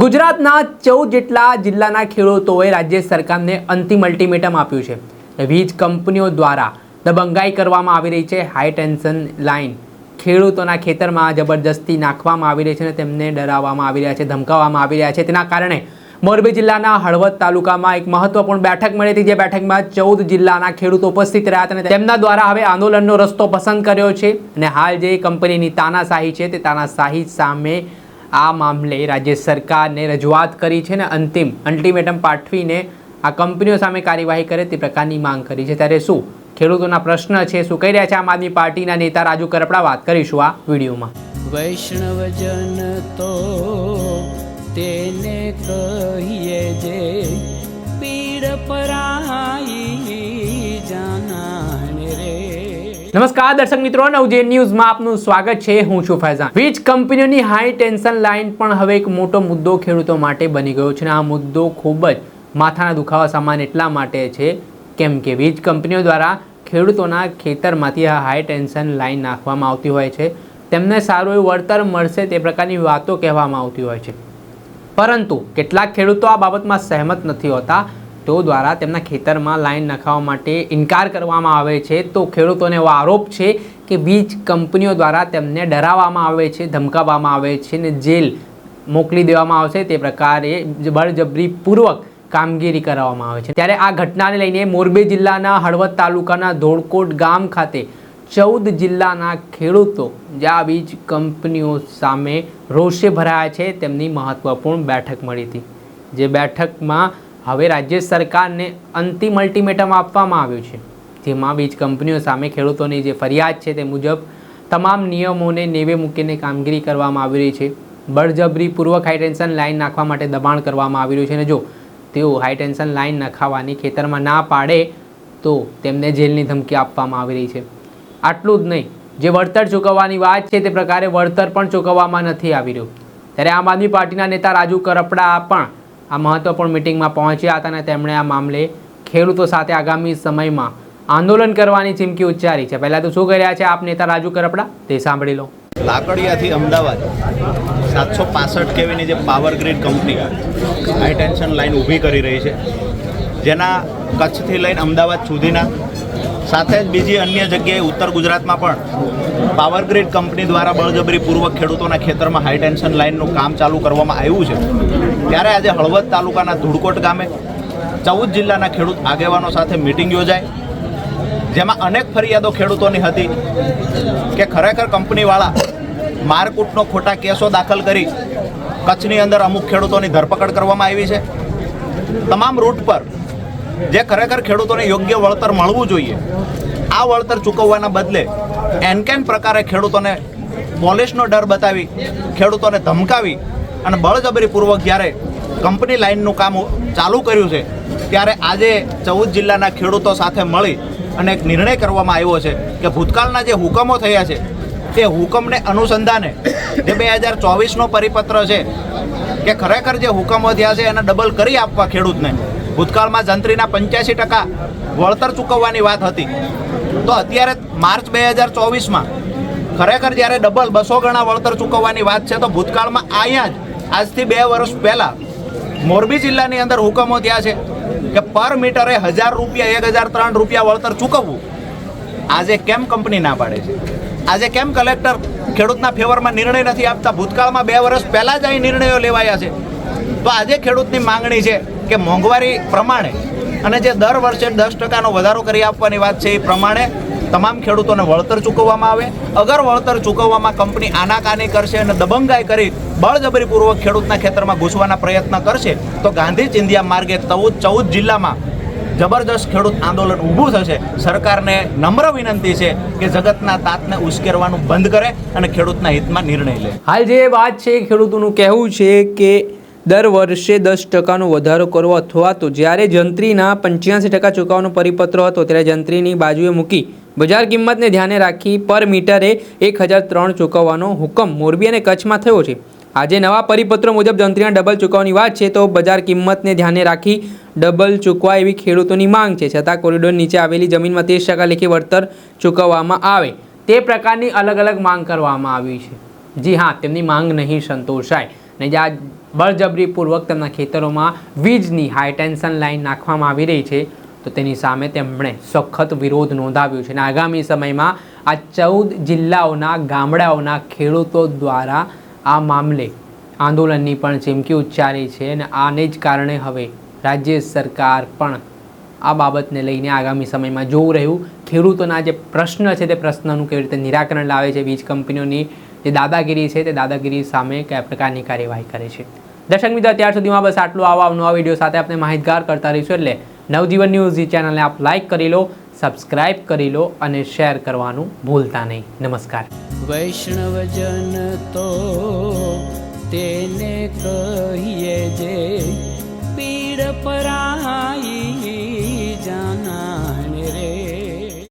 ગુજરાતના ચૌદ જેટલા જિલ્લાના ખેડૂતોએ રાજ્ય સરકારને અંતિમ અલ્ટિમેટમ આપ્યું છે. વીજ કંપનીઓ દ્વારા દબંગાઈ કરવામાં આવી રહી છે. હાઈ ટેન્શન લાઇન ખેડૂતોના ખેતરમાં જબરજસ્તી નાખવામાં આવી રહી છે અને તેમને ડરાવવામાં આવી રહ્યા છે, ધમકાવવામાં આવી રહ્યા છે. તેના કારણે મોરબી જિલ્લાના હળવદ તાલુકામાં એક મહત્વપૂર્ણ બેઠક મળી હતી, જે બેઠકમાં ચૌદ જિલ્લાના ખેડૂતો ઉપસ્થિત રહ્યા હતા અને તેમના દ્વારા હવે આંદોલનનો રસ્તો પસંદ કર્યો છે. અને હાલ જે કંપનીની તાનાશાહી છે, તે તાનાશાહી સામે આ મામલે રાજ્ય સરકારને રજૂઆત કરી છે ને અંતિમ અલ્ટિમેટમ પાઠવીને આ કંપનીઓ સામે કાર્યવાહી કરે તે પ્રકારની માંગ કરી છે. ત્યારે શું ખેડૂતોના પ્રશ્ન છે, શું કહી રહ્યા છે આમ આદમી પાર્ટીના નેતા રાજુ કરપડા? વાત કરીશું આ વિડીયોમાં. વૈષ્ણવજન તો તેને કહીએ જે નમસ્કાર દર્શક મિત્રો, નવજે ન્યૂઝમાં આપનું સ્વાગત છે. હું છું ફૈઝાન. વીજ કંપનીઓની હાઈ ટેન્શન લાઇન પણ હવે એક મોટો મુદ્દો ખેડૂતો માટે બની ગયો છે આ મુદ્દો ખૂબ જ માથાના દુખાવા સમાન એટલા માટે છે કેમ કે વીજ કંપનીઓ દ્વારા ખેડૂતોના ખેતરમાંથી આ હાઈ ટેન્શન લાઇન નાખવામાં આવતી હોય છે. તેમને સારું એવું વળતર મળશે તે પ્રકારની વાતો કહેવામાં આવતી હોય છે. પરંતુ કેટલાક ખેડૂતો આ બાબતમાં સહેમત નથી હોતા. તેઓ દ્વારા તેમના ખેતરમાં લાઈન નખાવવા માટે ઇનકાર કરવામાં આવે છે. તો ખેડૂતોને એવો આરોપ છે કે વીજ કંપનીઓ દ્વારા તેમને ડરાવવામાં આવે છે, ધમકાવવામાં આવે છે ને જેલ મોકલી દેવામાં આવશે. તે પ્રકારે બળજબરીપૂર્વક કામગીરી કરાવવામાં આવે છે. ત્યારે આ ઘટનાને લઈને મોરબી જિલ્લાના હળવદ તાલુકાના ધોળકોટ ગામ ખાતે ચૌદ જિલ્લાના ખેડૂતો જે આ વીજ કંપનીઓ સામે રોષે ભરાયા છે. તેમની મહત્વપૂર્ણ બેઠક મળી હતી. જે બેઠકમાં હવે રાજ્ય સરકારને અંતિમ અલ્ટિમેટમ આપવામાં આવ્યું છે. જેમાં વીજ કંપનીઓ સામે ખેડૂતોની જે ફરિયાદ છે તે મુજબ તમામ નિયમોને નેવે મૂકીને કામગીરી કરવામાં આવી રહી છે. બળજબરીપૂર્વક હાઈટેન્શન લાઇન નાખવા માટે દબાણ કરવામાં આવી રહ્યું છે અને જો તેઓ હાઈટેન્શન લાઇન નખાવવાની ખેતરમાં ના પાડે તો તેમને જેલની ધમકી આપવામાં આવી રહી છે. આટલું જ નહીં, જે વળતર ચૂકવવાની વાત છે તે પ્રકારે વળતર પણ ચૂકવવામાં નથી આવી રહ્યું. ત્યારે આમ આદમી પાર્ટીના નેતા રાજુ કરપડા પણ આ મહત્વપૂર્ણ મિટિંગમાં પહોંચ્યા હતા અને તેમણે આ મામલે ખેડૂતો સાથે આગામી સમયમાં આંદોલન કરવાની ચીમકી ઉચ્ચારી છે. પહેલાં તો શું કર્યા છે આપ નેતા રાજુ કરપડા? તે સાંભળી લો. લાકડિયાથી અમદાવાદ સાતસો પાસઠ કેવીની જે power grid company high tension line ઊભી કરી રહી છે. જેના કચ્છથી લઈને અમદાવાદ સુધીના સાથે જ બીજી અન્ય જગ્યાએ ઉત્તર ગુજરાતમાં પણ પાવર ગ્રીડ કંપની દ્વારા બળજબરીપૂર્વક ખેડૂતોના ખેતરમાં હાઈ ટેન્શન લાઇનનું કામ ચાલુ કરવામાં આવ્યું છે. ત્યારે આજે હળવદ તાલુકાના ધુડકોટ ગામે ચૌદ જિલ્લાના ખેડૂત આગેવાનો સાથે મિટિંગ યોજાઈ. જેમાં અનેક ફરિયાદો ખેડૂતોની હતી કે ખરેખર કંપનીવાળા મારકૂટનો ખોટા કેસો દાખલ કરી કચ્છની અંદર અમુક ખેડૂતોની ધરપકડ કરવામાં આવી છે. તમામ રૂટ પર જે ખરેખર ખેડૂતોને યોગ્ય વળતર મળવું જોઈએ, આ વળતર ચૂકવવાના બદલે એનકેન પ્રકારે ખેડૂતોને પોલીસનો ડર બતાવી, ખેડૂતોને ધમકાવી અને બળજબરીપૂર્વક જ્યારે કંપની લાઇનનું કામ ચાલુ કર્યું છે, ત્યારે આજે ચૌદ જિલ્લાના ખેડૂતો સાથે મળી અને એક નિર્ણય કરવામાં આવ્યો છે કે ભૂતકાળના જે હુકમો થયા છે, તે હુકમને અનુસંધાને જે બે હજાર ચોવીસનો પરિપત્ર છે કે ખરેખર જે હુકમો થયા છે એને ડબલ કરી આપવા ખેડૂતને. ભૂતકાળમાં જંત્રીના પંચ્યાસી ટકા વળતર ચૂકવવાની વાત હતી. તો અત્યારે માર્ચ બે હજાર ચોવીસમાં. ખરેખર જ્યારે ડબલ બસો ગણા વળતર ચૂકવવાની વાત છે, તો ભૂતકાળમાં અહીંયા જ, આજથી બે વર્ષ પહેલાં, મોરબી જિલ્લાની અંદર હુકમો થયા છે કે પર મીટરે હજાર રૂપિયા, એક હજાર ત્રણ રૂપિયા વળતર ચૂકવવું. આજે કેમ કંપની ના પાડે છે? આજે કેમ કલેક્ટર ખેડૂતના ફેવરમાં નિર્ણય નથી આપતા? ભૂતકાળમાં બે વર્ષ પહેલાં જ અહીં નિર્ણયો લેવાયા છે. તો આજે ખેડૂતની માંગણી છે કે મોંઘવારી પ્રમાણે અને જે દર વર્ષે દસ ટકાનો વધારો કરી આપવાની વાત છે એ પ્રમાણે તમામ ખેડૂતોને વળતર ચૂકવવામાં આવે. અગર વળતર ચૂકવવામાં કંપની આનાકાની કરશે અને દબંગાઈ કરી બળજબરીપૂર્વક ખેડૂતના ખેતરમાં ઘૂસવાના પ્રયત્ન કરશે, તો ગાંધી ચિંધિયા માર્ગે ચૌદ ચૌદ જિલ્લામાં જબરદસ્ત ખેડૂત આંદોલન ઊભું થશે. સરકારને નમ્ર વિનંતી છે કે જગતના તાતને ઉશ્કેરવાનું બંધ કરે અને ખેડૂતના હિતમાં નિર્ણય લે. હાલ જે વાત છે ખેડૂતોનું કહેવું છે કે દર વર્ષે દસ ટકાનો વધારો કરવો અથવા તો જ્યારે જંત્રીના પંચ્યાસી ટકા ચૂકવવાનો પરિપત્ર હતો, ત્યારે જંત્રીની બાજુએ મૂકી બજાર કિંમતને ધ્યાને રાખી પર મીટરે એક હજાર ત્રણ ચૂકવવાનો હુકમ મોરબી અને કચ્છમાં થયો છે. આજે નવા પરિપત્રો મુજબ જંત્રીના ડબલ ચૂકવવાની વાત છે, તો બજાર કિંમતને ધ્યાને રાખી ડબલ ચૂકવા એવી ખેડૂતોની માંગ છે. છતાં કોરિડોર નીચે આવેલી જમીનમાં ત્રીસ ટકા લેખી વળતર ચૂકવવામાં આવે. તે પ્રકારની અલગ અલગ માંગ કરવામાં આવી છે. જી હા, તેમની માંગ નહીં સંતોષાય. ને જ્યાં બળજબરીપૂર્વક તેમના ખેતરોમાં વીજની હાઈ ટેન્શન લાઈન નાખવામાં આવી રહી છે, તો તેની સામે તેમણે સખત વિરોધ નોંધાવ્યો છે. અને આગામી સમયમાં આ ચૌદ જિલ્લાઓના ગામડાઓના ખેડૂતો દ્વારા આ મામલે આંદોલનની પણ ચીમકી ઉચ્ચારી છે અને આને જ કારણે હવે રાજ્ય સરકાર પણ આ બાબતને લઈને આગામી સમયમાં જોવું રહ્યું. ખેડૂતોના જે પ્રશ્ન છે તે પ્રશ્નનું કેવી રીતે નિરાકરણ લાવે છે, વીજ કંપનીઓની જે દાદાગીરી છે તે દાદાગીરી સામે કયા પ્રકારની કાર્યવાહી કરે છે. દર્શક મિત્રો, અત્યાર સુધીમાં બસ આટલું. આવા નવા વીડિયો સાથે આપણે માહિતગાર કરતા રહીશું એટલે નવજીવન ન્યૂઝ ચેનલને આપ લાઇક કરી લો, સબસ્ક્રાઇબ કરી લો અને શેર કરવાનું ભૂલતા નહીં. નમસ્કાર. વૈષ્ણવજન તો તેને કહીએ જે પીડ પરાઈ